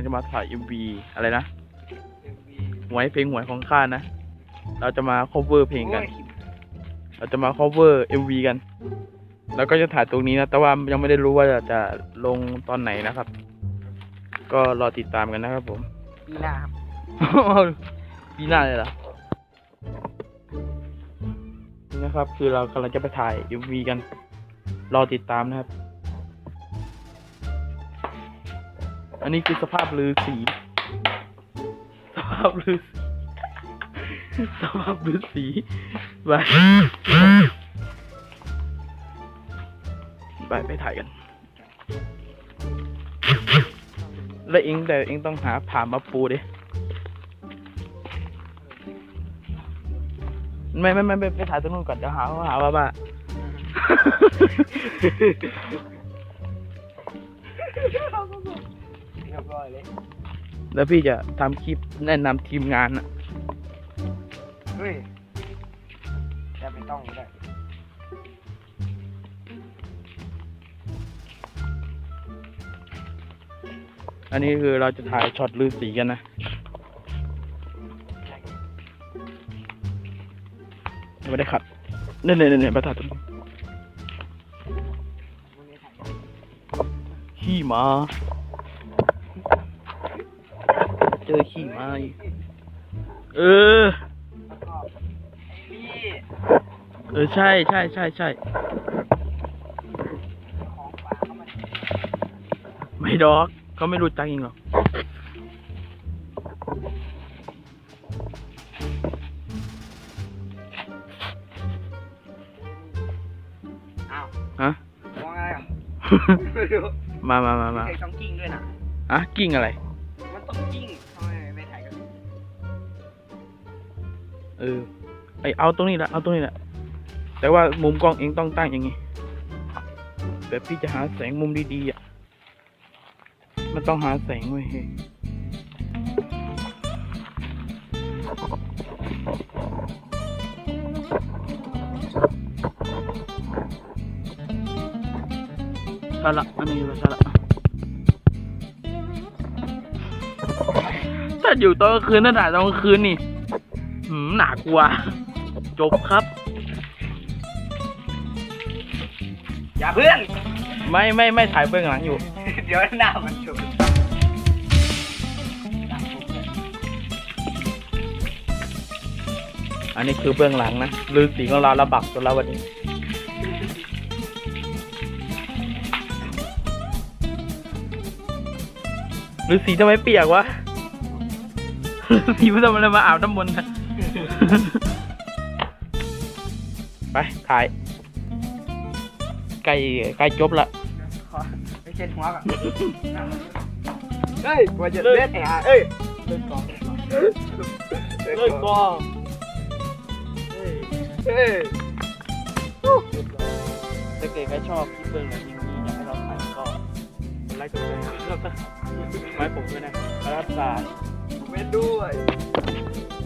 งจะมาถ่าย MV อะไรนะหวยเพลงหวยของข้านะ เราจะมา cover เพลงกัน เราจะมา cover MV กัน แล้วก็จะถ่ายตรงนี้นะ แต่ว่ายังไม่ได้รู้ว่าจะจะลงตอนไหนนะครับ ก็รอติดตามกันนะครับผม ปีหน้าครับ ปีหน้าเลยเหรอนี่นะครับ คือเรากำลังจะไปถ่าย MV กัน รอติดตามนะครับ อันนี้คือสภาพลือสี สภาพลือสภาพลือสีไปไปไปถ่ายกัน แล้วเองแต่เองต้องหาผ่ามาปูดิไม่ไม่ไม่ไม่ไปถ่ายตรงนู้นก่อนเดี๋ยวหาว่าหาว่าบ้า เรียบร้อยเลยแล้วพี่จะทำคลิปแนะนำทีมงานอะเฮ้ยจะไม่ต้องก็ได้อันนี้คือเราจะถ่ายช็อตลือสีกันนะไม่ได้ขัดเนี่ยเนี่ยเนี่ยไปถ่ายตรงนู้นขี้หมาเจอขี้หมาอีกเออแล้วก็ไอ้นี่เออใช่ใช่ใช่ใช่ของฝากเข้ามาไม่ดอกเขาไม่รู้จักเองหรอกอ้าวฮะมองอะไรอะ ไม่รู้มามามามาใครต้องกิ้งด้วยนะ อะกิ้งอะไรมัน ต้องกิ้งทำไมไม่ถ่ายกันเออไอเอาตรงนี้แหละเอาตรงนี้แหละ แต่ว่ามุมกล้องเองต้องตั้งอย่างงี้แบบพี่จะหาแสงมุมดีๆอะ มันต้องหาแสงไว้ยเฮ้ยใช่ละอันนี้ก็ใช่ละ ถ้าอยู่ตอนกลางคืนถ้าถ่ายตอนกลางคืนนี่หืมหนากลัว จบครับ อย่าเพื่อน ไม่ไม่ไม่ถ่ายเบื้องหลังอยู่ เดี๋ยวหน้ามันฉุกอันนี้คือเบื้องหลังนะลือสีของเราระบักจนแล้ววันนี้ฤาษีทำไมเปียกวะ ฤาษีไม่ทำอะไรมาอาบน้ำมนต์นะไปถ่ายใกล้ใกล้จบละขอไปเช็ดหัวก่อนเฮ้ยกว่าจะเล่นแอร์เอ้ยเลิกกองเลิกเลิกกก่อนองเฮ้ยเฮ้ยถ้าเกิดใครชอบคลิปเบื้องหลังอย่างนี้อยากให้เราถ่ายก็กดไลค์กดแชร์แล้วก็ไม้ผมด้วยนะครับแล้วก็สา vem velho.